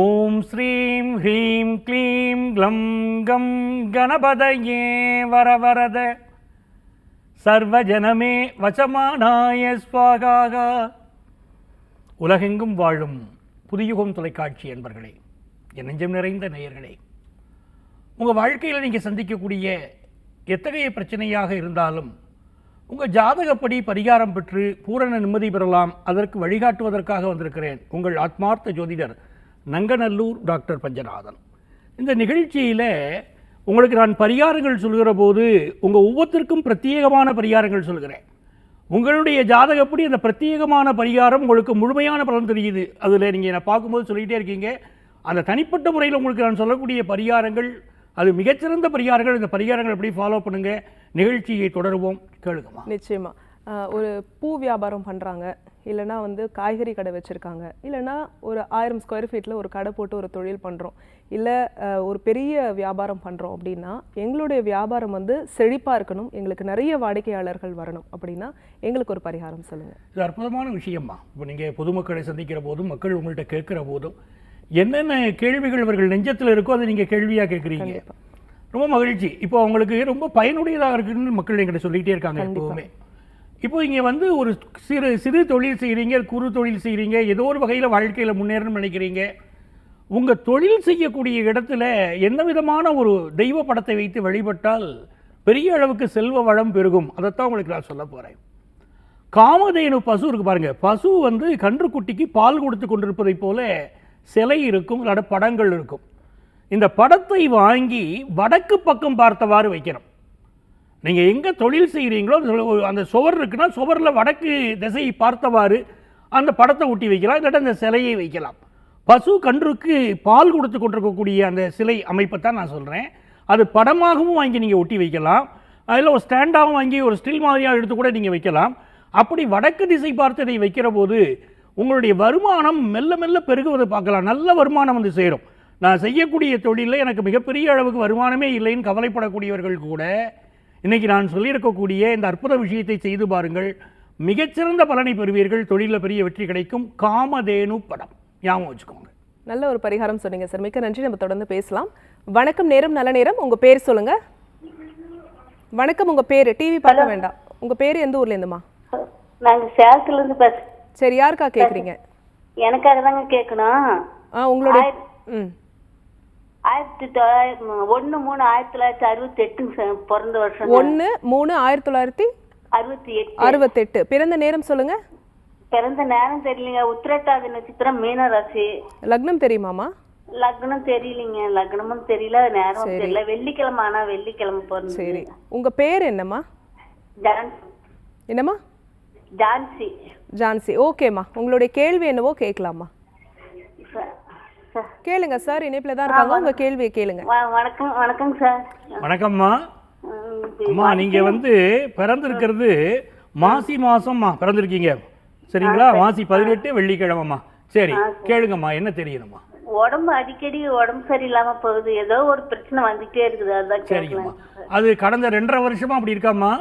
ஓம் ஸ்ரீம் ஹ்ரீம் க்ளீம் க்ளம் கம் கணபதயே வரவரத. சர்வஜனமே வசமானாய ஸ்வாகாக உலகெங்கும் வாழும் புதியுகம் தொலைக்காட்சி என்பர்களே என் நெஞ்சம் நிறைந்த நேயர்களே உங்கள் வாழ்க்கையில் நீங்கள் சந்திக்கக்கூடிய எத்தகைய பிரச்சனையாக இருந்தாலும் உங்கள் ஜாதகப்படி பரிகாரம் பெற்று பூரண நிம்மதி பெறலாம் அதற்கு வழிகாட்டுவதற்காக வந்திருக்கிறேன் உங்கள் ஆத்மார்த்த ஜோதிடர் நங்கநல்லூர் டாக்டர் பஞ்சநாதன். இந்த நிகழ்ச்சியில் உங்களுக்கு நான் பரிகாரங்கள் சொல்கிற போது உங்கள் ஒவ்வொருத்தருக்கும் பிரத்யேகமான பரிகாரங்கள் சொல்கிறேன். உங்களுடைய ஜாதகப்படி அந்த பிரத்யேகமான பரிகாரம் உங்களுக்கு முழுமையான பலன் தெரியுது. அதில் நீங்கள் நான் பார்க்கும்போது சொல்லிகிட்டே இருக்கீங்க. அந்த தனிப்பட்ட முறையில் உங்களுக்கு நான் சொல்லக்கூடிய பரிகாரங்கள் அது மிகச்சிறந்த பரிகாரங்கள். இந்த பரிகாரங்கள் எப்படி ஃபாலோ பண்ணுங்கள் நிகழ்ச்சியை தொடருவோம். கேளுங்கம்மா. நிச்சயமாக ஒரு பூ வியாபாரம் பண்ணுறாங்க இல்லைன்னா வந்து காய்கறி கடை வச்சிருக்காங்க. இல்லைன்னா ஒரு ஆயிரம் ஸ்கொயர் ஃபீட்ல ஒரு கடை போட்டு ஒரு தொழில் பண்றோம். இல்லை ஒரு பெரிய வியாபாரம் பண்றோம் அப்படின்னா எங்களுடைய வியாபாரம் வந்து செழிப்பா இருக்கணும். எங்களுக்கு நிறைய வாடிக்கையாளர்கள் வரணும் அப்படின்னா எங்களுக்கு ஒரு பரிகாரம் சொல்லுங்க. இது அற்புதமான விஷயம்மா. இப்போ நீங்கள் பொதுமக்களை சந்திக்கிற போதும் மக்கள் உங்கள்கிட்ட கேட்குற போதும் என்னென்ன கேள்விகள் இவர்கள் நெஞ்சத்தில் இருக்கோ அதை நீங்கள் கேள்வியாக கேட்குறீங்க. ரொம்ப மகிழ்ச்சி. இப்போ அவங்களுக்கு ரொம்ப பயனுடையதாக இருக்குன்னு மக்கள் எங்கிட்ட சொல்லிகிட்டே இருக்காங்க எப்போவுமே. இப்போ இங்கே வந்து ஒரு சிறு சிறு தொழில் செய்கிறீங்க குறு தொழில் செய்கிறீங்க ஏதோ ஒரு வகையில் வாழ்க்கையில் முன்னேறணும்னு நினைக்கிறீங்க. உங்கள் தொழில் செய்யக்கூடிய இடத்துல என்ன விதமான ஒரு தெய்வ படத்தை வைத்து வழிபட்டால் பெரிய அளவுக்கு செல்வ வளம் பெருகும்? அதைத்தான் உங்களுக்கு நான் சொல்ல போகிறேன் காமதேனு பசு இருக்கு பாருங்கள் பசு வந்து கன்றுக்குட்டிக்கு பால் கொடுத்து கொண்டிருப்பதைப் போல சிலை இருக்கும் இல்லாட படங்கள் இருக்கும். இந்த படத்தை வாங்கி வடக்கு பக்கம் பார்த்தவாறு வைக்கணும். நீங்கள் எங்கே தொழில் செய்கிறீங்களோ அந்த அந்த சுவர் இருக்குன்னா சுவரில் வடக்கு திசையை பார்த்தவாறு அந்த படத்தை ஒட்டி வைக்கலாம். இல்லாட்ட அந்த சிலையை வைக்கலாம். பசு கன்றுக்கு பால் கொடுத்து கொண்டிருக்கக்கூடிய அந்த சிலை அமைப்பை தான் நான் சொல்கிறேன் அது படமாகவும் வாங்கி நீங்கள் ஒட்டி வைக்கலாம். அதில் ஒரு ஸ்டாண்டாகவும் வாங்கி ஒரு ஸ்டில் மாதிரியாக எடுத்து கூட நீங்கள் வைக்கலாம். அப்படி வடக்கு திசை பார்த்து இதை வைக்கிற போது உங்களுடைய வருமானம் மெல்ல மெல்ல பெருகுவதை பார்க்கலாம். நல்ல வருமானம் வந்து சேரும். நான் செய்யக்கூடிய தொழிலில் எனக்கு மிகப்பெரிய அளவுக்கு வருமானமே இல்லைன்னு கவலைப்படக்கூடியவர்கள் கூட இன்னைக்கு நான் சொல்லியிருக்கக்கூடிய இந்த அற்புத விஷயத்தை செய்து பாருங்கள். மிகச்சிறந்த பலனை பெறுவீர்கள். தொழிலில் பெரிய வெற்றி கிடைக்கும். காமதேனு படம். ஞாபகம் வச்சுக்கோங்க. நல்ல ஒரு பரிகாரம் சொன்னீங்க சார். மிக்க நன்றி. நம்ம தொடர்ந்து பேசலாம். வணக்கம் நேரம் நல்ல நேரம். உங்க பேர் சொல்லுங்க. வணக்கம் உங்க பேரு? டிவி பார்க்க வேண்டாம். உங்க பேர் எந்த ஊர்ல இருந்துமா நாங்க சேலத்துல இருந்து பேச சரி யாருக்கா கேக்குறீங்க? எனக்காக தாங்க கேட்கணும் ஆ உங்களுடைய ம். ஆயிரத்தி தொள்ளாயிரத்தி ஒண்ணு மூணு ஆயிரத்தி தொள்ளாயிரத்தி அறுபத்தி எட்டுங்க பிறந்த வருஷம் ஒன்று மூணு ஆயிரத்தி தொள்ளாயிரத்தி அறுபத்தி எட்டு அறுபத்தெட்டு. பிறந்த நேரம் சொல்லுங்க. பிறந்த நேரம் தெரியலங்க. உத்திரட்டாதி நட்சத்திரம் மீன ராசி. லக்னம் தெரியுமாமா லக்னம் தெரியலீங்க. லக்னமும் தெரியல நேரம் தெரியல. வெள்ளிக்கிழமை ஆனா வெள்ளிக்கிழமை பிறந்து சரி. உங்க பேர் என்னம்மா? ஜான்- என்னம்மா? ஜான்சி. ஜான்சி. ஓகேம்மா. உங்களுடைய கேள்வி என்னவோ கேட்கலாமா. கேளுங்க சார் இணைப்பில் தான் இருக்காங்க. உங்க கேள்வியை கேளுங்க. வணக்கம் வணக்கங்க சார். வணக்கம்மா. அம்மா நீங்கள் வந்து பிறந்திருக்கிறது மாசி மாசம்மா. பிறந்திருக்கீங்க. சரிங்களா? மாசி பதினெட்டு வெள்ளிக்கிழமைம்மா. சரி கேளுங்கம்மா என்ன தெரியணுமா உடம்பு அடிக்கடி உடம்பு சரியில்லாம போகுது. ஏதோ ஒரு பிரச்சனை வந்துட்டே இருக்குது. அதான் சரிங்கம்மா. கேட்கலாம் அது கடந்த ரெண்டரை வருஷமா அப்படி இருக்காம்மா?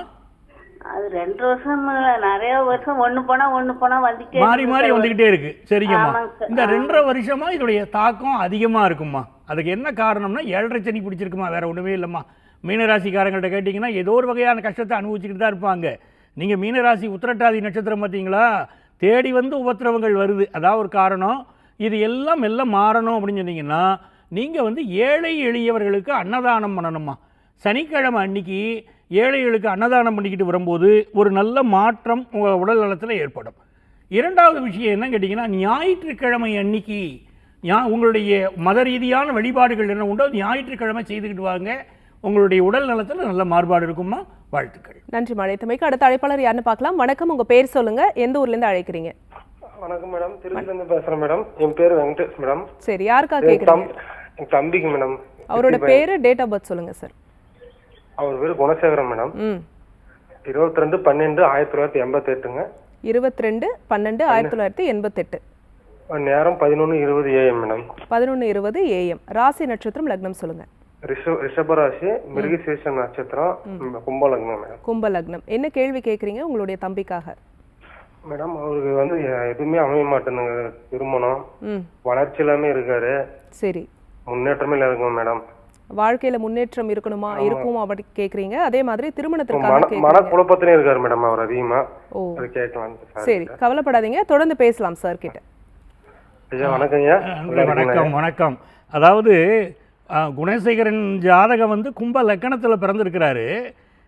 அது ரெண்டு வருஷம் நிறைய வருஷம் ஒண்ணு போனா ஒண்ணு போனா வந்துட்டே மாறி மாறி சார். வந்துகிட்டே இருக்கு. சரிங்கம்மா. இந்த ரெண்டரை வருஷமா இதோடைய தாக்கம் அதிகமா இருக்கும்மா. அதுக்கு என்ன காரணம்னா ஏழரை சனி பிடிச்சிருக்குமா வேற ஒண்ணுமே இல்லைம்மா. மீனராசிக்காரங்கள்ட்ட கேட்டிங்கன்னா ஏதோ ஒரு வகையான கஷ்டத்தை அனுபவிச்சுக்கிட்டு தான் இருப்பாங்க. நீங்க மீனராசி உத்திரட்டாதி நட்சத்திரம் பார்த்தீங்களா? தேடி வந்து உபத்திரவங்கள் வருது. அதான் ஒரு காரணம். இது எல்லாம் எல்லாம் மாறணும் அப்படின்னு சொன்னீங்கன்னா நீங்க வந்து ஏழை எளியவர்களுக்கு அன்னதானம் பண்ணணுமா சனிக்கிழமை அன்னைக்கு ஏழைகளுக்கு அன்னதானம் பண்ணிக்கிட்டு வரும்போது ஒரு நல்ல மாற்றம் உங்கள் உடல் நலத்தில் ஏற்படும். இரண்டாவது விஷயம் என்ன கேட்டிங்கன்னா ஞாயிற்றுக்கிழமை அன்னைக்கு ஞா உங்களுடைய மத ரீதியான வழிபாடுகள் என்ன உண்டோ ஞாயிற்றுக்கிழமை செய்துக்கிட்டு வாங்க. உங்களுடைய உடல் நலத்தில் நல்ல மாறுபாடு இருக்குமா? வாழ்த்துக்கள். நன்றி மழைத்தமைக்கு அடுத்த அழைப்பாளர் யாருன்னு பார்க்கலாம். வணக்கம். உங்க பேர் சொல்லுங்க. எந்த ஊர்ல இருந்து அழைக்கிறீங்க? வணக்கம் மேடம். திருச்சிலேருந்து பேசுறேன் மேடம். என் பேர் வெங்கடேஷ் மேடம். சரி யாருக்கா தம்- என் தம்பிக்கு மேடம். அவரோட பேரு டேட் ஆஃப் பர்த் சொல்லுங்க சார் அவர் பேர் குணசேகரன் மேடம். இருபத்தி ரெண்டு பன்னெண்டு ஆயிரத்தி தொள்ளாயிரத்தி எண்பத்தி எட்டுங்க இருபத்தி ரெண்டு பன்னெண்டு ஆயிரத்தி தொள்ளாயிரத்தி எண்பத்தெட்டு. நேரம் பதினொன்று இருபது ஏஎம் மேடம். பதினொன்று இருபது ஏஎம். ராசி நட்சத்திரம் லக்னம் சொல்லுங்க. ரிஷ ரிஷபராசி மிருகசீர்ஷ நட்சத்திரம் கும்பலக்னம் மேடம். கும்ப லக்னம். என்ன கேள்வி கேட்குறீங்க உங்களுடைய தம்பிக்காக? மேடம் அவருக்கு வந்து எதுவுமே அமைய மாட்டேங்குது திருமணம். வளர்ச்சி எல்லாமே இருக்காரு. சரி. முன்னேற்றமே இருக்குங்க மேடம். வாழ்க்கையில முன்னேற்றம் இருக்கணுமா? இருக்கும் அப்படி கேக்குறீங்க. அதே மாதிரி திருமணத்திற்காக மனக்குழப்பத்திலே இருக்காரு மேடம் அவர் அதிகமா. ஓ. சார் கவலைப்படாதீங்க. தொடர்ந்து பேசலாம் சார் கிட்ட. ஐயா வணக்கம் வணக்கம் வணக்கம். அதாவது குணசேகரன் ஜாதகம் வந்து கும்ப லக்கணத்தில் பிறந்திருக்கிறாரு.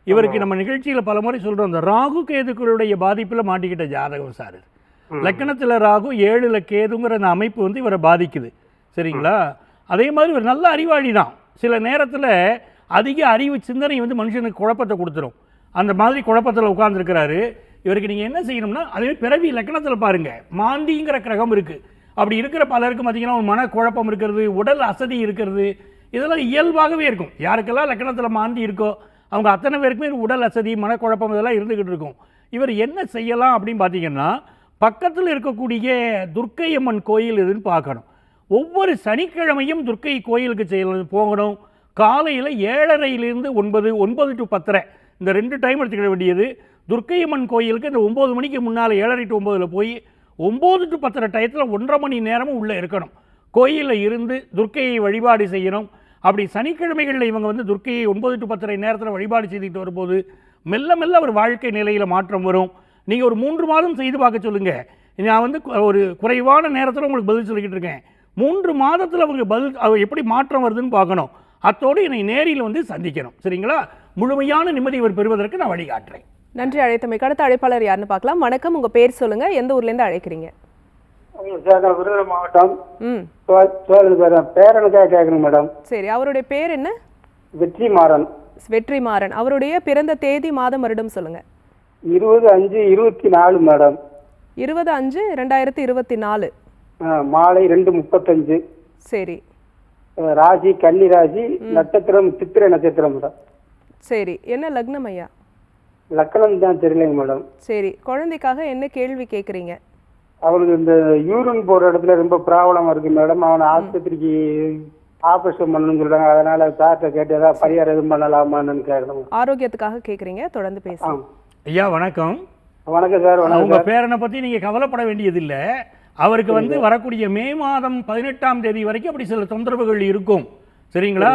இவருக்கு நம்ம நிகழ்ச்சியில் பல முறை சொல்கிறோம் இந்த ராகு கேதுக்களுடைய பாதிப்பில் மாட்டிக்கிட்ட ஜாதகம் சார். லக்கணத்தில் ராகு ஏழுல கேதுங்கிற அந்த அமைப்பு வந்து இவரை பாதிக்குது. சரிங்களா? அதே மாதிரி ஒரு நல்ல அறிவாளி தான். சில நேரத்தில் அதிக அறிவு சிந்தனை வந்து மனுஷனுக்கு குழப்பத்தை கொடுத்துரும். அந்த மாதிரி குழப்பத்தில் உட்கார்ந்துருக்கிறாரு. இவருக்கு நீங்கள் என்ன செய்யணும்னா அதே பிறவி லக்கணத்தில் பாருங்கள் மாந்திங்கிற கிரகம் இருக்குது அப்படி இருக்கிற பலருக்கும் பார்த்தீங்கன்னா ஒரு மனக்குழப்பம் இருக்கிறது உடல் அசதி இருக்கிறது. இதெல்லாம் இயல்பாகவே இருக்கும். யாருக்கெல்லாம் லக்கணத்தில் மாந்தி இருக்கோ அவங்க அத்தனை பேருக்குமே உடல் அசதி மனக்குழப்பம் இதெல்லாம் இருந்துக்கிட்டு இருக்கும். இவர் என்ன செய்யலாம் அப்படின்னு பார்த்தீங்கன்னா பக்கத்தில் இருக்கக்கூடிய துர்க்கை அம்மன் கோயில் எதுன்னு பார்க்கணும். ஒவ்வொரு சனிக்கிழமையும் துர்க்கை கோயிலுக்கு செய்ய போகணும். காலையில் ஏழரையிலிருந்து ஒன்பது ஒன்பது டு பத்தரை. இந்த ரெண்டு டைம் எடுத்துக்கிட வேண்டியது. துர்க்கை அம்மன் கோயிலுக்கு இந்த ஒம்பது மணிக்கு முன்னால் ஏழரை டு ஒம்பதில் போய் ஒம்பது டு பத்தரை டயத்தில் ஒன்றரை மணி நேரமும் உள்ளே இருக்கணும். கோயிலில் இருந்து துர்க்கையை வழிபாடு செய்யணும். அப்படி சனிக்கிழமைகளில் இவங்க வந்து துர்க்கையை ஒன்பது டு பத்தரை நேரத்தில் வழிபாடு செய்துட்டு வரும்போது மெல்ல மெல்ல ஒரு வாழ்க்கை நிலையில் மாற்றம் வரும். நீங்கள் ஒரு மூன்று மாதம் செய்து பார்க்க சொல்லுங்கள் நான் வந்து ஒரு குறைவான நேரத்தில் உங்களுக்கு பதில் சொல்லிக்கிட்டு இருக்கேன். மூன்று மாதத்தில் அவங்க பதில் எப்படி மாற்றம் வருதுன்னு பார்க்கணும். அத்தோடு என்னை நேரில் வந்து சந்திக்கணும். சரிங்களா? முழுமையான நிம்மதி இவர் பெறுவதற்கு நான் வழிகாட்டுறேன். நன்றி அழைத்தமைக்கு. அடுத்த அழைப்பாளர் யாருன்னு பார்க்கலாம். வணக்கம் உங்க பேர் சொல்லுங்க. எந்த ஊர்ல இருந்து அழைக்கிறீங்க? சார் நான் விருதுநகர் மாவட்டம். ம். சோழன் பேர். பேரனுக்காக கேட்குறேங்க மேடம். சரி அவருடைய பேர் என்ன? வெற்றி மாறன் வெற்றிமாறன். அவருடைய பிறந்த தேதி மாதம் வருடம் சொல்லுங்க. இருபது அஞ்சு இருபத்தி நாலு மேடம். இருபது அஞ்சு ரெண்டாயிரத்தி இருபத்தி நாலு. மாலை ரெண்டு முப்பத்தஞ்சு. சரி. ராசி கன்னி ராசி நட்சத்திரம் சித்திரை நட்சத்திரம் மேடம் சரி. என்ன லக்னம் ஐயா? லக்கணம் தான் தெரியலைங்க மேடம். சரி. குழந்தைக்காக என்ன கேள்வி கேட்குறீங்க அவனுக்கு இந்த யூரின் போற இடத்துல ரொம்ப ப்ராப்ளம் இருக்கு மேடம். அவனை ஆஸ்பத்திரிக்கு ஆபரேஷன் பண்ணணும்னு சொல்றாங்க. அதனால சார்ட்ட கேட்டு ஏதாவது பரிகாரம் எதுவும் பண்ணலாமான்னு கேட்கணும் ஆரோக்கியத்துக்காக கேட்குறீங்க தொடர்ந்து பேசலாம் ஐயா வணக்கம். வணக்கம் சார் வணக்கம் உங்க சார். பேரனை பத்தி நீங்க கவலைப்பட வேண்டியதில்லை. அவருக்கு வந்து வரக்கூடிய மே மாதம் பதினெட்டாம் தேதி வரைக்கும் அப்படி சில தொந்தரவுகள் இருக்கும். சரிங்களா?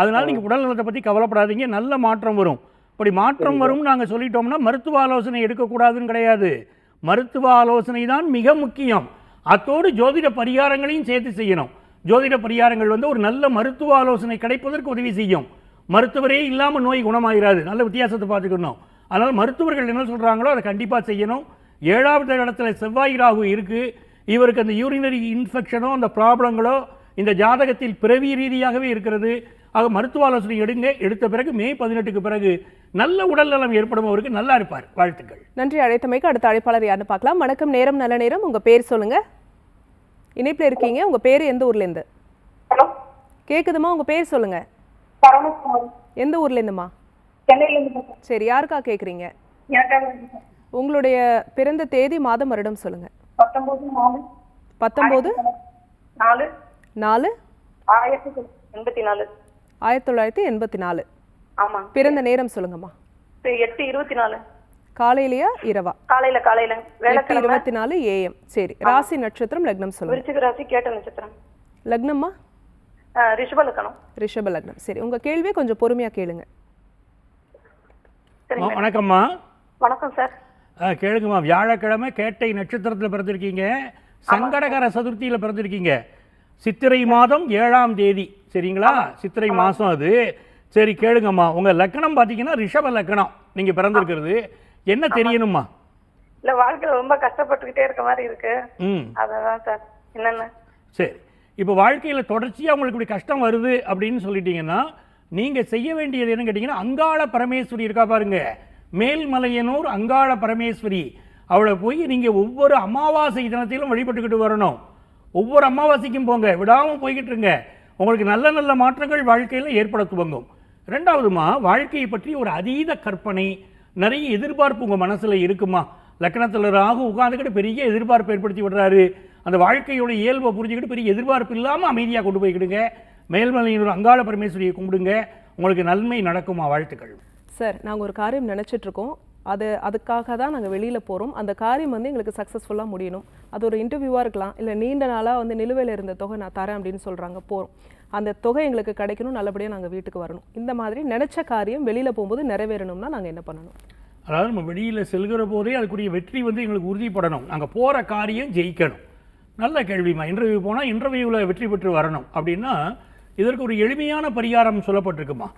அதனால நீங்க உடல் நலத்தை பத்தி கவலைப்படாதீங்க. நல்ல மாற்றம் வரும். அப்படி மாற்றம் வரும் நாங்க சொல்லிட்டோம்னா மருத்துவ ஆலோசனை எடுக்கக்கூடாதுன்னு கிடையாது. மருத்துவ ஆலோசனை தான் மிக முக்கியம். அத்தோடு ஜோதிட பரிகாரங்களையும் சேர்த்து செய்யணும். ஜோதிட பரிகாரங்கள் வந்து ஒரு நல்ல மருத்துவ ஆலோசனை கிடைப்பதற்கு உதவி செய்யும். மருத்துவரே இல்லாமல் நோய் குணமாகிறாது நல்ல வித்தியாசத்தை பார்த்துக்கணும். அதனால் மருத்துவர்கள் என்ன சொல்கிறாங்களோ அதை கண்டிப்பாக செய்யணும். ஏழாவது இடத்துல செவ்வாய் ராகு இருக்குது இவருக்கு அந்த யூரினரி இன்ஃபெக்ஷனோ அந்த ப்ராப்ளங்களோ இந்த ஜாதகத்தில் பிறவி ரீதியாகவே இருக்கிறது. ஆக மருத்துவ ஆலோசனை எடுங்க. எடுத்த பிறகு மே பதினெட்டுக்கு பிறகு நல்ல உடல் நலம் ஏற்படும் அவருக்கு நல்லா இருப்பார். வாழ்த்துக்கள். நன்றி. அழைத்தமைக்கு அடுத்த அழைப்பாளர் யாருன்னு பார்க்கலாம். வணக்கம். நேரம் நல்ல நேரம். உங்க பேர் சொல்லுங்க. இணைப்பில் இருக்கீங்க. உங்க பேர் எந்த ஊர்ல இருந்து? ஹலோ. கேக்குதுமா? உங்க பேர் சொல்லுங்க. பரமக்குமார் எந்த ஊர்ல இருந்துமா? சென்னையிலேருந்து பேசுறேன். சரி யாருக்கா வேண்டி. உங்களுடைய பிறந்த தேதி மாதம் வருடம் சொல்லுங்க. பத்தொன்பது நாலு. நாலு. நாலு? ஆயிரத்தி தொள்ளாயிரத்தி எண்பத்தி நாலு. ஆயிரத்தி தொள்ளாயிரத்தி எண்பத்தி நாலு. ஆமா. பிறந்த நேரம் சொல்லுங்கம்மா. எட்டு இருபத்தி நாலு. காலையிலயா இரவா? காலையில காலையில. எட்டு இருபத்தி நாலு ஏஎம் சரி ராசி நட்சத்திரம் லக்னம் சொல்லுங்க. விருச்சிக ராசி கேட்ட நட்சத்திரம். லக்னம்மா? ரிஷப லக்கணம் ரிஷப லக்னம். சரி உங்க கேள்வியை கொஞ்சம் பொறுமையா கேளுங்க. வணக்கம்மா. வணக்கம் சார். கேளுங்கம்மா. வியாழக்கிழமை கேட்டை நட்சத்திரத்தில் பிறந்திருக்கீங்க. சங்கடகர சதுர்த்தியில் பிறந்திருக்கீங்க. சித்திரை மாதம் ஏழாம் தேதி. சரிங்களா? சித்திரை மாதம் அது. சரி கேளுங்கம்மா. உங்கள் லக்கணம் பார்த்தீங்கன்னா ரிஷப லக்கணம் நீங்கள் பிறந்திருக்கிறது. என்ன தெரியணுமா இல்ல வாழ்க்கையில ரொம்ப கஷ்டப்பட்டுக்கிட்டே இருக்க மாதிரி இருக்கு. ம். அதான் சார். என்னென்ன? சரி. இப்போ வாழ்க்கையில் தொடர்ச்சியாக உங்களுக்கு இப்படி கஷ்டம் வருது அப்படின்னு சொல்லிட்டீங்கன்னா நீங்கள் செய்ய வேண்டியது என்னன்னு கேட்டிங்கன்னா அங்காள பரமேஸ்வரி இருக்கா பாருங்க. மேல்மலையனூர் அங்காள பரமேஸ்வரி. அவளை போய் நீங்கள் ஒவ்வொரு அமாவாசை தினத்திலும் வழிபட்டுக்கிட்டு வரணும். ஒவ்வொரு அமாவாசைக்கும் போங்க விடாமல் போய்கிட்டு இருங்க. உங்களுக்கு நல்ல நல்ல மாற்றங்கள் வாழ்க்கையில் ஏற்பட துவங்கும் ரெண்டாவதுமா வாழ்க்கையை பற்றி ஒரு அதீத கற்பனை. நிறைய எதிர்பார்ப்பு உங்கள் மனசில் இருக்குமா? லக்கணத்தில் ராகு உட்காந்துக்கிட்டு பெரிய எதிர்பார்ப்பு ஏற்படுத்தி விடுறாரு. அந்த வாழ்க்கையோட இயல்பை புரிஞ்சுக்கிட்டு பெரிய எதிர்பார்ப்பு இல்லாமல் அமைதியாக கொண்டு போய்கிடுங்க மேல்மலையினர் அங்காள பரமேஸ்வரியை கும்பிடுங்க. உங்களுக்கு நன்மை நடக்குமா வாழ்த்துக்கள். சார் நாங்கள் ஒரு காரியம் நினச்சிட்ருக்கோம். அது அதுக்காக தான் நாங்கள் வெளியில் போகிறோம் அந்த காரியம் வந்து எங்களுக்கு சக்ஸஸ்ஃபுல்லாக முடியணும். அது ஒரு இன்டர்வியூவாக இருக்கலாம். இல்லை நீண்ட நாளாக வந்து நிலுவையில் இருந்த தொகை நான் தரேன் அப்படின்னு சொல்கிறாங்க போகிறோம் அந்த தொகை எங்களுக்கு கிடைக்கணும். நல்லபடியாக நாங்கள் வீட்டுக்கு வரணும். இந்த மாதிரி நினச்ச காரியம் வெளியில் போகும்போது நிறைவேறணும்னா நாங்கள் என்ன பண்ணணும்? அதாவது நம்ம வெளியில் செல்கிற போதே அதுக்குரிய வெற்றி வந்து எங்களுக்கு உறுதிப்படணும். நாங்கள் போகிற காரியம் ஜெயிக்கணும். நல்ல கேள்விமா இன்டர்வியூ போனால் இன்டர்வியூவில் வெற்றி பெற்று வரணும். அப்படின்னா இதற்கு ஒரு எளிமையான பரிகாரம் சொல்லப்பட்டிருக்குமா?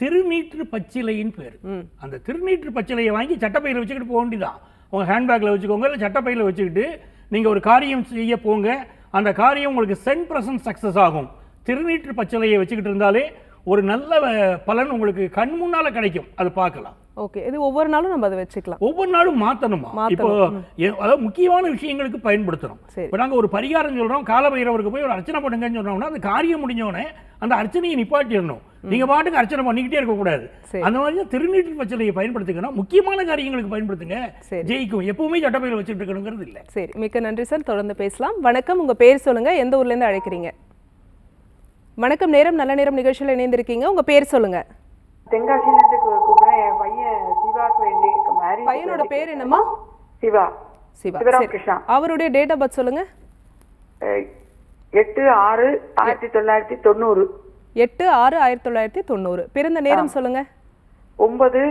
திருநீற்று பச்சிலைன்னு பேர். அந்த திருநீற்று பச்சிலையை வாங்கி சட்டப்பையில் வச்சுக்கிட்டு போக வேண்டியதான் உங்கள் ஹேண்ட்பேக்கில் வச்சுக்கோங்க இல்லை சட்டப்பையில் வச்சுக்கிட்டு நீங்கள் ஒரு காரியம் செய்ய போங்க. அந்த காரியம் உங்களுக்கு சென் பர்சன்ட் சக்ஸஸ் ஆகும். திருநீற்று பச்சிலையை வச்சுக்கிட்டு இருந்தாலே ஒரு நல்ல பலன் உங்களுக்கு கண் முன்னால் கிடைக்கும். அது பார்க்கலாம். ஓகே இது ஒவ்வொரு நாளும் நம்ம அதை வச்சுக்கலாம். ஒவ்வொரு நாளும் மாத்தணுமா? இப்போ அதாவது முக்கியமான விஷயங்களுக்கு பயன்படுத்தணும். இப்போ நாங்க ஒரு பரிகாரம் சொல்றோம் காலபைரவருக்கு போய் ஒரு அர்ச்சனை பண்ணுங்கன்னு சொன்னோம்னா அந்த காரியம் முடிஞ்சோடனே அந்த அர்ச்சனையை நிப்பாட்டிடணும். நீங்க பாட்டுக்கு அர்ச்சனை பண்ணிக்கிட்டே இருக்கக்கூடாது. அந்த மாதிரி திருநீற்று பச்சலையை பயன்படுத்திக்கணும். முக்கியமான காரியங்களுக்கு பயன்படுத்துங்க. ஜெயிக்கும். எப்பவுமே சட்டப்பையில் வச்சுட்டு இருக்கணுங்கிறது இல்லை. சரி. மிக்க நன்றி சார். தொடர்ந்து பேசலாம். வணக்கம். உங்கள் பேர் சொல்லுங்கள் எந்த ஊர்லேருந்து அழைக்கிறீங்க? வணக்கம். நேரம் நல்ல நேரம் நிகழ்ச்சியில் இணைந்திருக்கீங்க. உங்கள் பேர் சொல்லுங்கள் தென்காசியிலிருந்து கூ- கூப்பிடுறேன். என் பையன் சிவாக்கு வேண்டி மேரேஜ் பையனோட பேர் என்னம்மா? சிவா. சிவா. கிருஷ்ணா. அவருடைய டேட் ஆஃப் பர்த் சொல்லுங்க. எட்டு ஆறு ஆயிரத்தி தொள்ளாயிரத்தி தொண்ணூறு. எட்டு ஆறு ஆயிரத்தி தொள்ளாயிரத்தி தொண்ணூறு. பிறந்த நேரம் சொல்லுங்க. ஒன்பது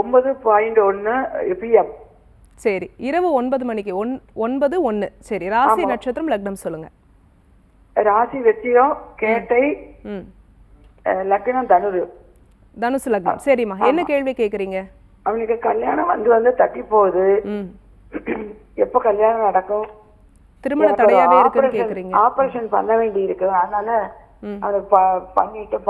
ஒன்பது பாயிண்ட் ஒன்னு பிஎம் சரி இரவு ஒன்பது மணிக்கு ஒன் ஒன்பது ஒன்று சரி ராசி நட்சத்திரம் லக்னம் சொல்லுங்க. ராசி வெற்றியம் கேட்டை லக்னம் தனுரு தனுசு லக்னம். சரிம்மா என்ன கேள்வி கேட்குறீங்க அவனுக்கு கல்யாணம் வந்து வந்து தட்டி போகுது. எப்ப கல்யாணம் நடக்கும்? திருமண தடையாவே இருக்குன்னு கேட்குறீங்க ஆபரேஷன் பண்ண வேண்டி இருக்கு அதனால ப- பண்ணிட்டு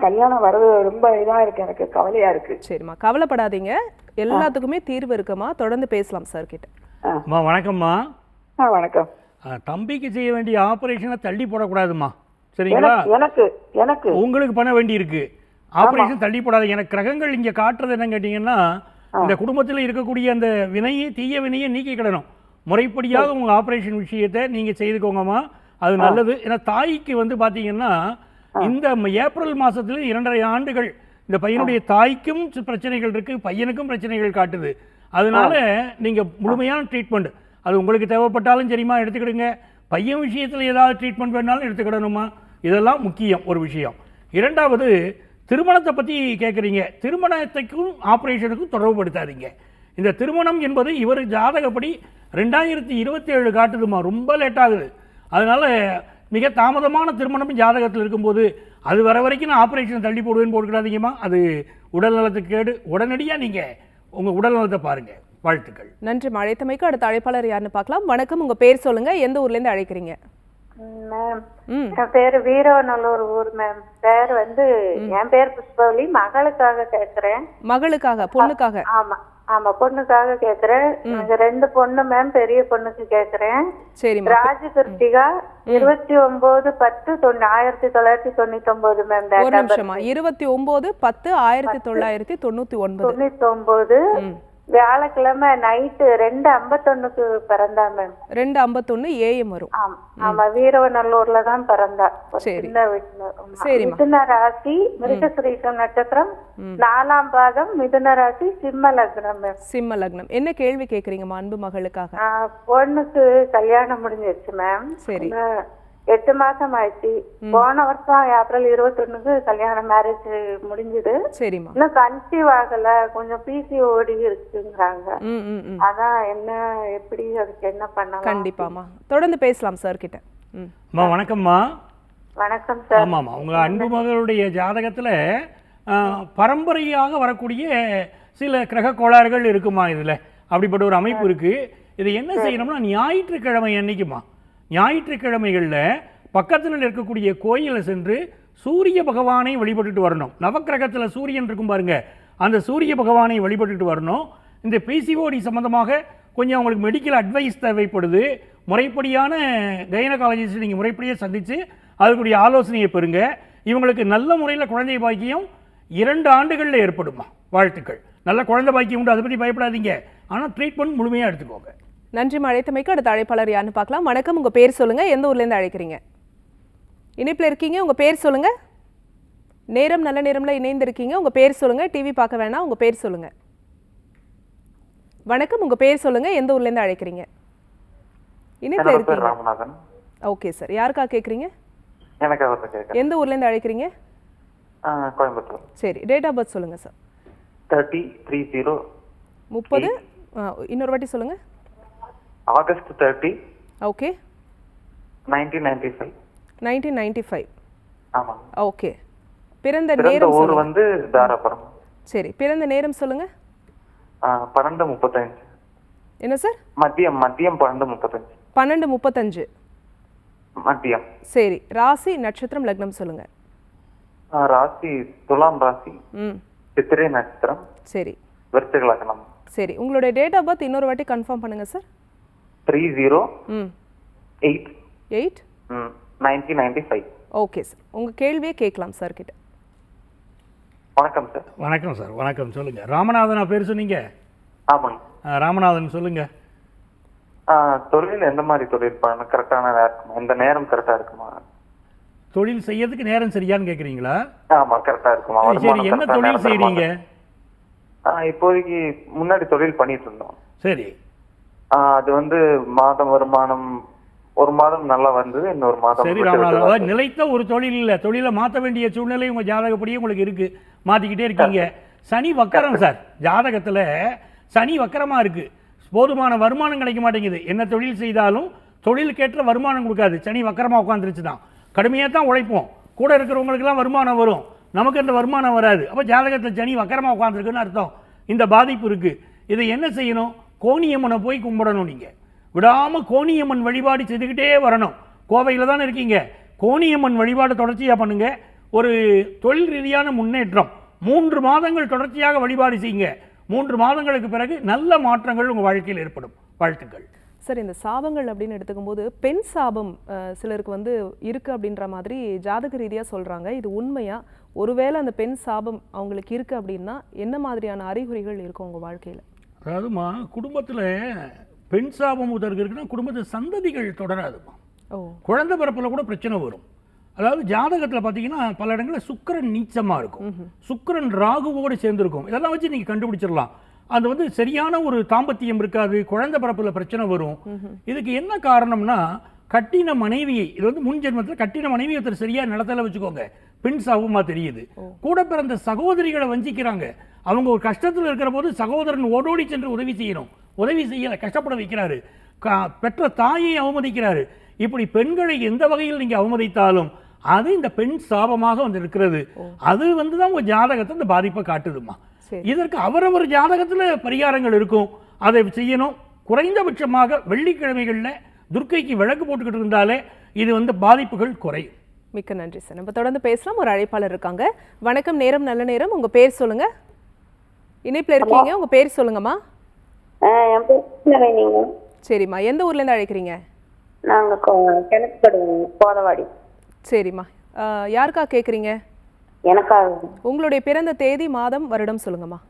கல்யாணம் வர்றது ரொம்ப இதா இருக்கு எனக்கு கவலையா இருக்கு. சரிம்மா. கவலைப்படாதீங்க. எல்லாத்துக்குமே தீர்வு இருக்குமா தொடர்ந்து பேசலாம் சார் கிட்ட அம்மா வணக்கம்மா. வணக்கம். தம்பிக்கு செய்ய வேண்டிய ஆபரேஷனை தள்ளி போடக்கூடாதுமா சரிங்களா? எனக்கு உங்களுக்கு பண்ண வேண்டி இருக்கு ஆபரேஷன் தள்ளி போடாது. எனக்கு கிரகங்கள் இங்க காட்டுறது என்ன கேட்டீங்கன்னா இந்த குடும்பத்தில் இருக்கக்கூடிய அந்த வினையை தீய வினையை நீக்கிக்கிடணும். முறைப்படியாக உங்க ஆபரேஷன் விஷயத்தை நீங்க செய்துக்கோங்கம்மா. அது நல்லது. ஏன்னா தாய்க்கு வந்து பாத்தீங்கன்னா இந்த ஏப்ரல் மாசத்துல இரண்டரை ஆண்டுகள் இந்த பையனுடைய தாய்க்கும் பிரச்சனைகள் இருக்கு பையனுக்கும் பிரச்சனைகள் காட்டுது. அதனால நீங்க முழுமையான ட்ரீட்மெண்ட் அது உங்களுக்கு தேவைப்பட்டாலும் சரிம்மா எடுத்துக்கிடுங்க. பையன் விஷயத்துல ஏதாவது ட்ரீட்மெண்ட் வேணாலும் எடுத்துக்கிடணுமா? இதெல்லாம் முக்கியம் ஒரு விஷயம். இரண்டாவது திருமணத்தை பற்றி கேட்குறீங்க திருமணத்துக்கும் ஆப்ரேஷனுக்கும் தொடர்புபடுத்தாதீங்க இந்த திருமணம் என்பது இவர் ஜாதகப்படி ரெண்டாயிரத்தி இருபத்தி ஏழு காட்டுதுமா ரொம்ப லேட் ஆகுது. அதனால மிக தாமதமான திருமணம் ஜாதகத்தில் இருக்கும்போது அது வர வரைக்கும் நான் ஆப்ரேஷன் தள்ளி போடுவேன்னு போட்டுக்கிடாதீங்கம்மா. அது உடல் நலத்துக்கு கேடு. உடனடியாக நீங்கள் உங்கள் உடல் நலத்தை பாருங்கள் வாழ்த்துக்கள். நன்றி அழைத்தமைக்கு அடுத்த அழைப்பாளர் யாருன்னு பார்க்கலாம். வணக்கம். உங்க பேர் சொல்லுங்க. எந்த ஊர்ல இருந்து அழைக்கிறீங்க மேம் பேரு வீரவநல்லூர் ஊர் மேம் பேர் வந்து என் பேர் புஷ்பவலி மகளுக்காக கேக்குறேன். மகளுக்காக பொண்ணுக்காக. ஆமா. ஆமா பொண்ணுக்காக கேக்குறேன். எனக்கு ரெண்டு பொண்ணு மேம் பெரிய பொண்ணுக்கு கேக்குறேன். ராஜ கிருத்திகா இருபத்தி ஒன்பது பத்து தொண்ணூ ஆயிரத்தி தொள்ளாயிரத்தி தொண்ணூத்தி ஒன்பது மேம் ஒரு நிமிஷமா இருபத்தி ஒன்பது பத்து ஆயிரத்தி தொள்ளாயிரத்தி தொண்ணூத்தி ஒன்பது. தொண்ணூத்தி ஒன்பது வியாழக்கிழமை நைட்டு ரெண்டு ஐம்பத்தொன்னுக்கு பிறந்தா மேம் ரெண்டு ஐம்பத்தொன்னு ஏஎம் வரும். ஆமா வீரவநல்லூர்ல தான் பிறந்தா. சின்ன வீட்டுல. மிதுன ராசி மிருகசுரீசம் நட்சத்திரம் நாலாம் பாதம் மிதுன ராசி சிம்ம லக்னம் மேம் சிம்ம லக்னம். என்ன கேள்வி கேக்குறீங்கம்மா அன்பு மகளுக்காக? பொண்ணுக்கு கல்யாணம் முடிஞ்சிருச்சு மேம் சரி. எட்டு மாசம் ஆயிடுச்சு. போன வருஷம் ஏப்ரல் இருபத்தொன்னுக்கு கல்யாணம் மேரேஜ் முடிஞ்சது. சரிம்மா. இன்னும் கன்சீவ் ஆகல. கொஞ்சம் பிசிஓடி இருக்குங்கிறாங்க. அதான் என்ன எப்படி அதுக்கு என்ன பண்ணலாம்? கண்டிப்பாம்மா. தொடர்ந்து பேசலாம் சார் கிட்ட. அம்மா வணக்கம்மா. வணக்கம் சார் ஆமாம்மா. உங்கள் அன்பு மகளுடைய ஜாதகத்தில் பரம்பரையாக வரக்கூடிய சில கிரக கோளாறுகள் இருக்குமா இதில்? அப்படிப்பட்ட ஒரு அமைப்பு இருக்குது இதை என்ன செய்யணும்னா ஞாயிற்றுக்கிழமை அன்னைக்குமா ஞாயிற்றுக்கிழமைகளில் பக்கத்தில் இருக்கக்கூடிய கோயிலில் சென்று சூரிய பகவானை வழிபட்டுட்டு வரணும். நவக்கிரகத்தில் சூரியன் இருக்கும் பாருங்க. அந்த சூரிய பகவானை வழிபட்டுட்டு வரணும். இந்த பிசிஓடி சம்மந்தமாக கொஞ்சம் அவங்களுக்கு மெடிக்கல் அட்வைஸ் தேவைப்படுது. முறைப்படியான கைனகாலஜிஸ்ட் நீங்கள் முறைப்படியாக சந்தித்து அதுக்குரிய ஆலோசனையை பெறுங்க. இவங்களுக்கு நல்ல முறையில் குழந்தை பாக்கியம் இரண்டு ஆண்டுகளில் ஏற்படுமா? வாழ்த்துக்கள். நல்ல குழந்தை பாக்கியம் உண்டு அதை பற்றி பயப்படாதீங்க. ஆனால் ட்ரீட்மெண்ட் முழுமையாக எடுத்துக்கோங்க. நன்றி அழைத்தமைக்கு அடுத்த அழைப்பாளர் யாருன்னு பார்க்கலாம். வணக்கம் உங்க பேர் சொல்லுங்க. எந்த ஊர்ல இருந்து அழைக்கிறீங்க? இணைப்பில் இருக்கீங்க உங்க பேர் சொல்லுங்க. நேரம் நல்ல நேரம்ல இணைந்திருக்கீங்க உங்க பேர் சொல்லுங்க. டிவி பார்க்க வேணாம் உங்க பேர் சொல்லுங்க. வணக்கம் உங்க பேர் சொல்லுங்க. எந்த ஊர்ல இருந்து அழைக்கிறீங்க? இணைப்பில் இருக்கீங்க. Okay sir. யாருக்கா கேட்குறீங்க எந்த ஊர்ல இருந்து அழைக்கிறீங்க? கோயம்புத்தூர். சரி டேட் ஆஃப் பர்த் சொல்லுங்க சார். தேர்ட்டி த்ரீ ஜீரோ முப்பது. இன்னொரு வாட்டி சொல்லுங்க. August thirty okay nineteen ninety five nineteen ninety five ஆமாம் ஓகே பிறந்த நேரம் ஊர் வந்து தாராபுரம். சரி. பிறந்த நேரம் சொல்லுங்க. பன்னெண்டு முப்பத்தஞ்சு. என்ன சார்? மதியம் மதியம் பன்னெண்டு முப்பத்தஞ்சு. பன்னெண்டு முப்பத்தஞ்சு. மதியம். சரி. ராசி நட்சத்திரம் லக்னம் சொல்லுங்க. ராசி துலாம் ராசி. ம். சித்திரை நட்சத்திரம். சரி. விருச்சிக லக்னம். சரி. உங்களுடைய டேட் ஆஃப் பர்த் இன்னொரு வாட்டி கன்ஃபார்ம் பண்ணுங்க சார் த்ரீ ஜீரோ ம் eight eight nineteen ninety five okay sir உங்கள் கேள்வியே கேட்கலாம் சார் கிட்ட. வணக்கம் சார் வணக்கம் சார் வணக்கம். சொல்லுங்கள் ராமநாதனா பேர் சொன்னீங்க? ஆமாங்க. ஆ, ராமநாதன் சொல்லுங்கள் ஆ, தொழில் எந்த மாதிரி தொழில் பண்ண? கரெக்டான நேரம் இந்த நேரம் கரெக்டா இருக்குமா? தொழில் செய்யறதுக்கு நேரம் சரியான்னு கேட்குறீங்களா ஆமா கரெக்டா இருக்குமா? சரி என்ன தொழில் செய்கிறீங்க ஆ, இப்போதைக்கு முன்னாடி தொழில் பண்ணிட்டு இருந்தோம். சரி. அது வந்து மாதம் வருமானம் ஒரு மாதம் நல்லா வந்தது இன்னொரு மாதம் சரி ராமநாதன். அதாவது. நிலைத்த ஒரு தொழில் இல்லை. தொழிலை மாற்ற வேண்டிய சூழ்நிலை உங்கள் ஜாதகப்படியே உங்களுக்கு இருக்கு. மாற்றிக்கிட்டே இருக்கீங்க. சனி வக்கரம் சார். ஜாதகத்தில் சனி வக்கரமாக இருக்கு. போதுமான வருமானம் கிடைக்க மாட்டேங்குது. என்ன தொழில் செய்தாலும் தொழிலுக்கேற்ற வருமானம் கொடுக்காது. சனி வக்கரமாக உட்காந்துருச்சு தான் கடுமையாக தான் உழைப்போம். கூட இருக்கிறவங்களுக்கெல்லாம் வருமானம் வரும். நமக்கு அந்த வருமானம் வராது. அப்போ ஜாதகத்தில் சனி வக்கரமாக உட்காந்துருக்குன்னு அர்த்தம். இந்த பாதிப்பு இருக்குது இதை என்ன செய்யணும்? கோணியம்மனை போய் கும்பிடணும் நீங்கள் விடாமல் கோணியம்மன் வழிபாடு செய்துக்கிட்டே வரணும். கோவையில் தானே இருக்கீங்க. கோணியம்மன் வழிபாடு தொடர்ச்சியாக பண்ணுங்கள் ஒரு தொழில் ரீதியான முன்னேற்றம். மூன்று மாதங்கள் தொடர்ச்சியாக வழிபாடு செய்யுங்க. மூன்று மாதங்களுக்கு பிறகு நல்ல மாற்றங்கள் உங்கள் வாழ்க்கையில் ஏற்படும். வாழ்த்துக்கள். சார் இந்த சாபங்கள் அப்படின்னு எடுத்துக்கும்போது பெண் சாபம் சிலருக்கு வந்து இருக்குது அப்படின்ற மாதிரி ஜாதக ரீதியாக சொல்கிறாங்க இது உண்மையாக ஒருவேளை அந்த பெண் சாபம் அவங்களுக்கு இருக்குது அப்படின்னா என்ன மாதிரியான அறிகுறிகள் இருக்கும் உங்கள் வாழ்க்கையில்? அதாவதுமா குடும்பத்தில் பெண் சாபம் இருக்குன்னா குடும்பத்தில் சந்ததிகள் தொடராதுமா. குழந்தை பிறப்பில் கூட பிரச்சனை வரும். அதாவது ஜாதகத்தில் பார்த்தீங்கன்னா பல இடங்களில் சுக்கிரன் நீச்சமாக இருக்கும். சுக்கிரன் ராகுவோடு சேர்ந்துருக்கும். இதெல்லாம் வச்சு நீங்கள் கண்டுபிடிச்சிடலாம். அது வந்து சரியான ஒரு தாம்பத்தியம் இருக்காது குழந்தை பிறப்பில் பிரச்சனை வரும். இதுக்கு என்ன காரணம்னா கட்டின மனைவியை இது வந்து முன் ஜென்மத்தில் கட்டின மனைவி ஒருத்தர் சரியா நிலத்துல வச்சுக்கோங்க. பெண் சாபமா தெரியுது. கூட பிறந்த சகோதரிகளை வஞ்சிக்கிறாங்க. அவங்க ஒரு கஷ்டத்தில் இருக்கிற போது சகோதரன் ஓடோடி சென்று உதவி செய்யணும். உதவி செய்யல கஷ்டப்பட வைக்கிறாரு. கா- பெற்ற தாயை அவமதிக்கிறாரு. இப்படி பெண்களை எந்த வகையில் நீங்க அவமதித்தாலும் அது இந்த பெண் சாபமாக வந்து இருக்கிறது அது வந்து தான் உங்க ஜாதகத்தை இந்த பாதிப்பை காட்டுதுமா. இதற்கு அவரவர் ஜாதகத்துல பரிகாரங்கள் இருக்கும். அதை செய்யணும். குறைந்தபட்சமாக வெள்ளிக்கிழமைகள்ல துர்க்கைக்கு விளக்கு போட்டுக்கிட்டு இருந்தாலே இது வந்து பாதிப்புகள் குறையும். மிக்க நன்றி சார். நம்ம தொடர்ந்து பேசலாம். ஒரு அழைப்பாளர் இருக்காங்க. வணக்கம் நேரம் நல்ல நேரம். உங்க பேர் சொல்லுங்க. இணைப்புல இருக்கீங்க. உங்க பேர் சொல்லுங்கம்மா. சரிம்மா. எந்த ஊர்ல இருந்து அழைக்கிறீங்க? நாங்க கிணத்துப்படுவோம் கோதவாடி. சரிம்மா. யாருக்கா கேக்குறீங்க? எனக்காக. உங்களுடைய பிறந்த தேதி மாதம் வருடம் சொல்லுங்கம்மா.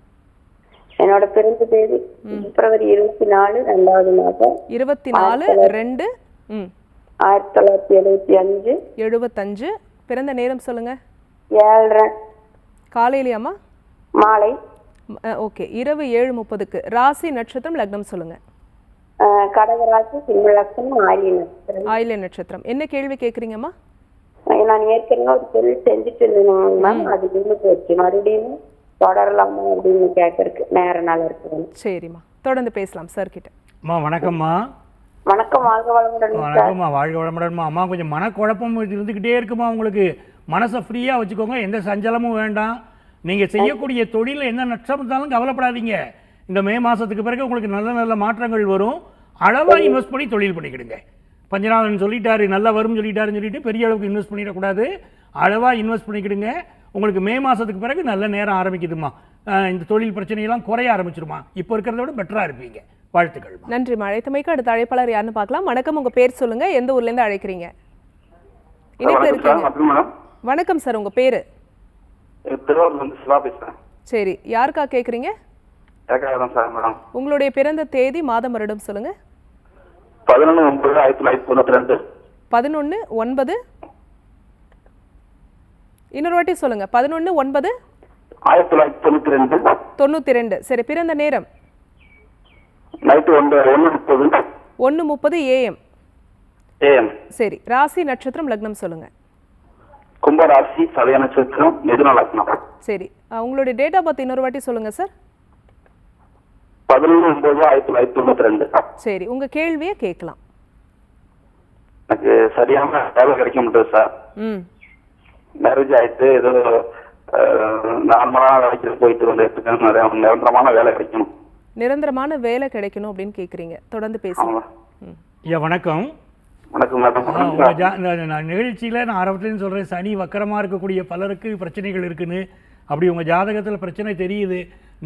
என்னோட பிறந்த தேதி பிப்ரவரி இருபத்தி நாலு ரெண்டாவது மாதம். இருபத்தி நாலு ரெண்டு ம். ஆயிரத்தி தொள்ளாயிரத்தி எழுபத்தி அஞ்சு. எழுபத்தஞ்சு பிறந்த நேரம் சொல்லுங்க. ஏழரை. காலையிலையாம்மா? மாலை. ஓகே. இரவு ஏழு முப்பதுக்கு. ராசி நட்சத்திரம் லக்னம் சொல்லுங்க. கடகராசி சிம்ம லட்சணம் ஆரிய நட்சத்திரம். ஆயில்ய நட்சத்திரம். என்ன கேள்வி கேட்குறீங்கம்மா நான் ஏற்கனவே ஒரு தொழில் செஞ்சுட்டு இருந்தேன் மேம் அது நின்று போச்சு. மறுபடியும் தொடரலாமா அப்படின்னு கேட்கறதுக்கு நேர நாள் இருக்குது சரிம்மா. தொடர்ந்து பேசலாம் சார் கிட்ட. அம்மா வணக்கம்மா. வணக்கம் வாழ்க வளமுடன் வணக்கம்மா வாழ்க வளமுடன்மா. அம்மா கொஞ்சம் மனக்குழப்பம் இருந்துக்கிட்டே இருக்குமா உங்களுக்கு? மனசை ஃப்ரீயாக வச்சுக்கோங்க எந்த சஞ்சலமும் வேண்டாம். நீங்கள் செய்யக்கூடிய தொழிலில் என்ன நஷ்டம் இருந்தாலும் கவலைப்படாதீங்க. இந்த மே மாதத்துக்கு பிறகு உங்களுக்கு நல்ல நல்ல மாற்றங்கள் வரும். அளவாக இன்வெஸ்ட் பண்ணி தொழில் பண்ணிக்கிடுங்க. பஞ்சநாதன் சொல்லிட்டாரு நல்லா வரும்னு சொல்லிட்டாருன்னு சொல்லிட்டு பெரிய அளவுக்கு இன்வெஸ்ட் பண்ணிடக்கூடாது. அளவாக இன்வெஸ்ட் பண்ணிக்கிடுங்க. உங்களுக்கு மே மாதத்துக்கு பிறகு நல்ல நேரம் ஆரம்பிக்குதுமா இந்த தொழில் பிரச்சனையெல்லாம் குறைய ஆரம்பிச்சிருமா? இப்போ இருக்கிறத விட பெட்டராக இருப்பீங்க. வாழ்த்துக்கள்மா நன்றி அழைத்தமைக்கு அடுத்த அழைப்பாளர் யாருன்னு பார்க்கலாம். வணக்கம் உங்க பேர் சொல்லுங்க. எந்த ஊர்ல இருந்து அழைக்கிறீங்க இருக்கீங்க? மேடம். வணக்கம் சார் உங்க பேரு? சரி. யாருக்கா கேக்குறீங்க? உங்களுடைய பிறந்த தேதி மாதம் வருடம் சொல்லுங்க. பதினொன்று ஒன்பது ஆயிரத்தி தொள்ளாயிரத்தி தொண்ணூத்தி ரெண்டு பதினொன்று ஒன்பது? இன்னொரு வாட்டி சொல்லுங்க. பதினொன்று ஒன்பது? ஆயிரத்தி தொள்ளாயிரத்தி தொண்ணூத்தி ரெண்டு சரி பிறந்த நேரம்? நைட்டு ஒன்று ஒன்று முப்பது ஒன்று முப்பது ஏஎம் ஏஎம் சரி ராசி நட்சத்திரம் லக்னம் சொல்லுங்க. கும்பராசி சதய நட்சத்திரம் மிதுன லக்னம். சரி உங்களுடைய டேட் ஆஃப் பர்த் இன்னொரு வாட்டி சொல்லுங்க சார் பதினொன்று ஒன்பது ஆயிரத்தி தொள்ளாயிரத்தி தொண்ணூத்தி ரெண்டு. சரி உங்க கேள்வியை கேட்கலாம். எனக்கு சரியான வேலை கிடைக்க மாட்டேது சார் ம். மேரேஜ் ஆயிட்டு ஏதோ நார்மலா வேலைக்கு போயிட்டு வந்துட்டு இருக்கேன் நிறைய நிரந்தரமான வேலை கிடைக்கணும். நிரந்தரமான வேலை கிடைக்கணும் அப்படின்னு கேட்குறீங்க தொடர்ந்து பேசுங்க. ஐயா வணக்கம். வணக்கம் மேடம். நிகழ்ச்சியில் நான் ஆரம்பத்துலேருந்து சொல்கிறேன் சனி வக்கரமாக இருக்கக்கூடிய பலருக்கு பிரச்சனைகள் இருக்குன்னு. அப்படி உங்கள் ஜாதகத்தில் பிரச்சனை தெரியுது.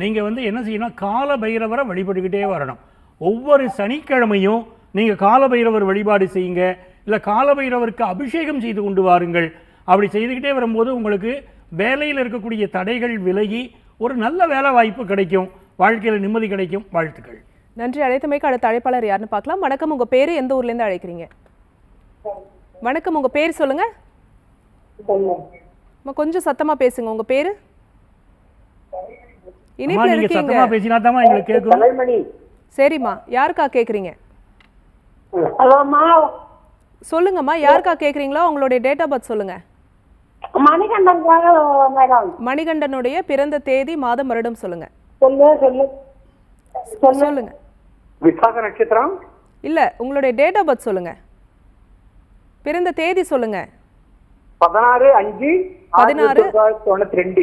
நீங்கள் வந்து என்ன செய்யணும்? கால பைரவரை வழிபட்டுக்கிட்டே வரணும். ஒவ்வொரு சனிக்கிழமையும் நீங்கள் கால பைரவர் வழிபாடு செய்யுங்க. இல்லை கால பைரவருக்கு அபிஷேகம் செய்து கொண்டு வாருங்கள். அப்படி செய்துக்கிட்டே வரும்போது உங்களுக்கு வேலையில் இருக்கக்கூடிய தடைகள் விலகி ஒரு நல்ல வேலை வாய்ப்பு கிடைக்கும். வாழ்க்கையில் நிம்மதி கிடைக்கும். வாழ்த்துக்கள். நன்றி. அழைத்தமைக்கு அடுத்த அழைப்பாளர் யாருன்னு பார்க்கலாம். வணக்கம். உங்க பேரு எந்த ஊர்ல இருந்து அழைக்கிறீங்க? வணக்கம். உங்க பேர் சொல்லுங்க. கொஞ்சம் சத்தமா பேசுங்க. உங்க பேரு? அம்மா இனிப்புல நீங்கள் இருக்கீங்க. சத்தமாக பேசினா தான் எங்களுக்கு கேட்கும். சரிம்மா. யாருக்கா கேக்குறீங்க? சொல்லுங்கம்மா. யாருக்கா கேக்குறீங்களோ உங்களுடைய டேட் ஆஃப் பர்த் சொல்லுங்க. மணிகண்டனுக்காக மேடம். மணிகண்டனுடைய பிறந்த தேதி மாதம் வருடம் சொல்லுங்க. சொல்லு சொல்லு. சொல்லுங்க. விசாக நட்சத்திரம்? இல்ல உங்களுடைய டேட் ஆஃப் பர்த் சொல்லுங்க. பிறந்த தேதி சொல்லுங்க. பதினாறு அஞ்சு பதினாறு. தொண்ணூத்தி ரெண்டு.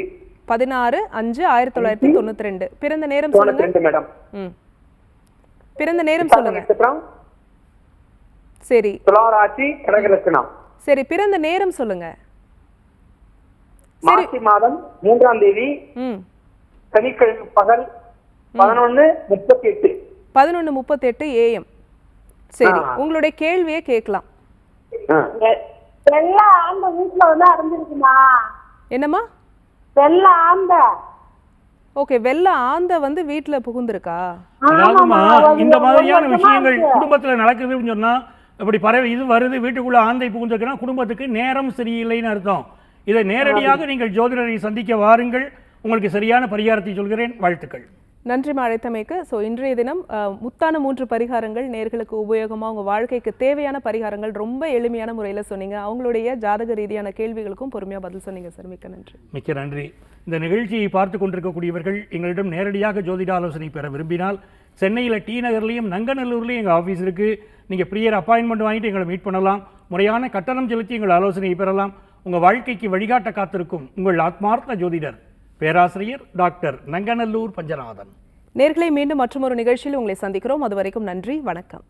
பதினாறு அஞ்சு ஆயிரத்தி தொள்ளாயிரத்தி தொண்ணூத்தி ரெண்டு. பிறந்த நேரம் சொல்லுங்க. மேடம் பிறந்த நேரம் சொல்லுங்க. சரி. துளாராசி கடகலட்சணம் சரி பிறந்த நேரம் சொல்லுங்க. மாசி மாதம் மூன்றாம் தேதி. சனிக்கிழமை பகல் பதினொன்னு முப்பத்தி எட்டு பதினொன்று முப்பத்தெட்டு ஏஎம் சரி. உங்களுடைய கேள்வியை கேட்கலாம். வெள்ள ஆந்த வீட்டுல வந்து அடைஞ்சிருக்குமா என்னம்மா? வெள்ள ஆந்த ஓகே வெள்ள ஆந்த வந்து வீட்ல புகுந்திருக்கா? அதாவதுமா இந்த மாதிரியான விஷயங்கள் குடும்பத்துல நடக்குதுன்னு சொன்னா இப்படி பறவை இது வருது வீட்டுக்குள்ள ஆந்தை புகுந்திருக்குன்னா குடும்பத்துக்கு நேரம் சரியில்லைன்னு அர்த்தம். இதை நேரடியாக நீங்கள் ஜோதிடரை சந்திக்க வாருங்கள். உங்களுக்கு சரியான பரிகாரத்தை சொல்கிறேன். வாழ்த்துக்கள். நன்றிமா அழைத்தமைக்கு ஸோ இன்றைய தினம் முத்தான மூன்று பரிகாரங்கள் நேர்களுக்கு உபயோகமாக உங்கள் வாழ்க்கைக்கு தேவையான பரிகாரங்கள் ரொம்ப எளிமையான முறையில் சொன்னீங்க. அவங்களுடைய ஜாதக ரீதியான கேள்விகளுக்கும் பொறுமையாக பதில் சொன்னீங்க சார். மிக்க நன்றி. மிக்க நன்றி. இந்த நிகழ்ச்சியை பார்த்து கொண்டிருக்கக்கூடியவர்கள் எங்களிடம் நேரடியாக ஜோதிட ஆலோசனை பெற விரும்பினால் சென்னையில் டி நகர்லையும் நங்கநல்லூர்லையும் எங்கள் ஆஃபீஸ் இருக்குது நீங்கள் ப்ரியர் அப்பாயின்மெண்ட் வாங்கிட்டு எங்களை மீட் பண்ணலாம். முறையான கட்டணம் செலுத்தி எங்கள் ஆலோசனையை பெறலாம். உங்கள் வாழ்க்கைக்கு வழிகாட்ட காத்திருக்கும் உங்கள் ஆத்மார்த்த ஜோதிடர். பேராசிரியர் டாக்டர் நங்கநல்லூர் பஞ்சநாதன். நேர்களை மீண்டும் மற்றொரு நிகழ்ச்சியில் உங்களை சந்திக்கிறோம். அது வரைக்கும் நன்றி வணக்கம்.